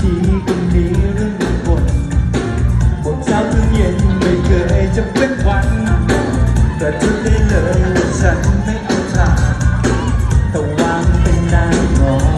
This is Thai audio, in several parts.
ทีก็มีเรื่องบนบนเช้าถึงเย็นไม่เคยจะเป็นวัน แต่ทุกได้เลยฉันไม่เอาทางแต่วางเป็นนางนอน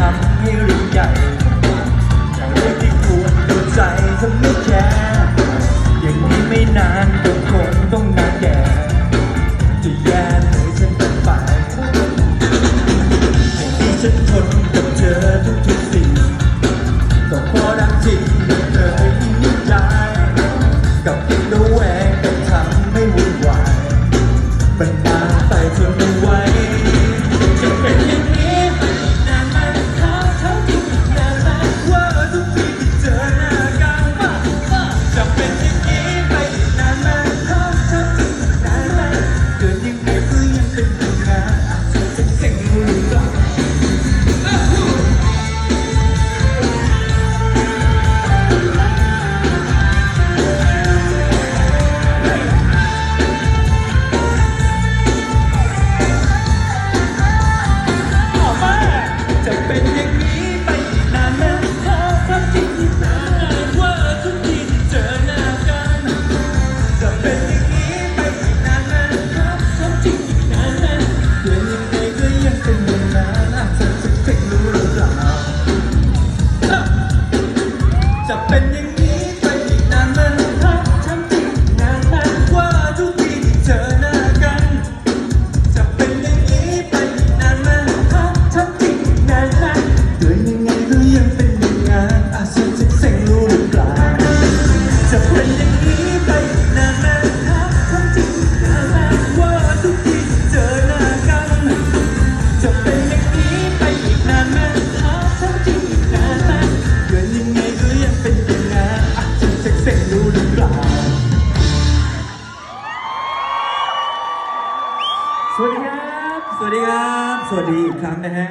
ทำให้เรื่องใหญ่จากเรื่องที่ควรดูใจทำไม่แค่อย่างนี้ไม่นานก็คงต้องนานแก่จะแย่เลยฉันเป็นฝ่ายอย่างนี้ฉันทน สวัสดีครับ สวัสดีครับ สวัสดีอีกครั้งนะฮะ